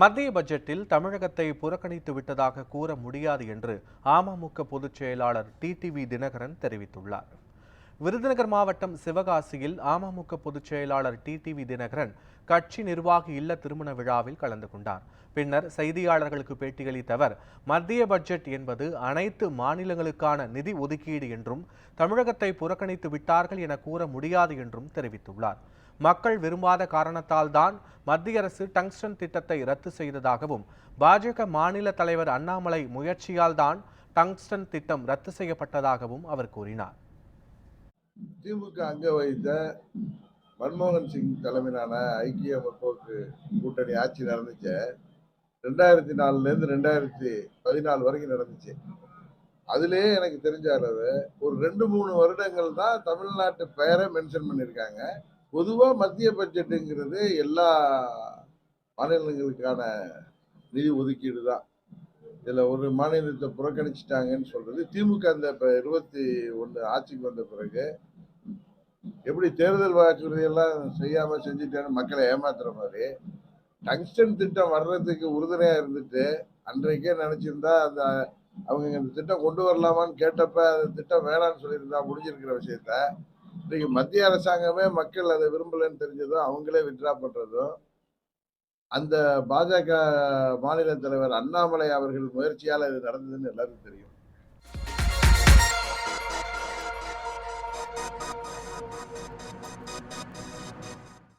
மத்திய பட்ஜெட்டில் தமிழகத்தை புறக்கணித்து விட்டதாக கூற முடியாது என்று அமமுக பொதுச் செயலாளர் டிடிவி தினகரன் தெரிவித்துள்ளார். விருதுநகர் மாவட்டம் சிவகாசியில் அமமுக பொதுச் செயலாளர் டிடிவி தினகரன் கட்சி நிர்வாகி இல்ல திருமண விழாவில் கலந்து கொண்டார். பின்னர் செய்தியாளர்களுக்கு பேட்டியளித்த அவர் மத்திய பட்ஜெட் என்பது அனைத்து மாநிலங்களுக்கான நிதி ஒதுக்கீடு என்றும் தமிழகத்தை புறக்கணித்து விட்டார்கள் என கூற முடியாது என்றும் தெரிவித்துள்ளார். மக்கள் விரும்பாத காரணத்தால் தான் மத்திய அரசு டங்ஸ்டன் திட்டத்தை ரத்து செய்ததாகவும் பாஜக மாநில தலைவர் அண்ணாமலை முயற்சியால் தான் டங்ஸ்டன் திட்டம் ரத்து செய்யப்பட்டதாகவும் அவர் கூறினார். திமுக அங்க வைத்த மன்மோகன் சிங் தலைமையிலான ஐக்கிய முற்போக்கு கூட்டணி ஆட்சி நடந்துச்சு. ரெண்டாயிரத்தி நாலுலேருந்து ரெண்டாயிரத்தி பதினாலு வரைக்கும் நடந்துச்சு. அதுலேயே எனக்கு தெரிஞ்ச அளவு ஒரு ரெண்டு மூணு வருடங்கள் தான் தமிழ்நாட்டு பெயரை மென்ஷன் பண்ணியிருக்காங்க. பொதுவாக மத்திய பட்ஜெட்டுங்கிறது எல்லா மாநிலங்களுக்கான நிதி ஒதுக்கீடு தான். இதில் ஒரு மாநிலத்தை புறக்கணிச்சிட்டாங்கன்னு சொல்கிறது திமுக அந்த இப்போ இருபத்தி ஒன்று ஆட்சிக்கு வந்த பிறகு எப்படி தேர்தல் வாக்குறுதியெல்லாம் செய்யாமல் செஞ்சுட்டேன்னு மக்களை ஏமாத்துற மாதிரி டங்ஸ்டன் திட்டம் வர்றதுக்கு உறுதுணையாக இருந்துட்டு அன்றைக்கே நினச்சிருந்தா அந்த அவங்க இந்த திட்டம் கொண்டு வரலாமான்னு கேட்டப்ப அந்த திட்டம் வேணான்னு சொல்லியிருந்தா முடிஞ்சிருக்கிற விஷயத்த இன்றைக்கு மத்திய அரசாங்கமே மக்கள் அதை விரும்பலன்னு தெரிஞ்சதும் அவங்களே வித்ரா பண்றதும் அந்த பாஜக மாநில தலைவர் அண்ணாமலை அவர்கள் முயற்சியால் இது நடந்ததுன்னு எல்லாருக்கும் தெரியும்.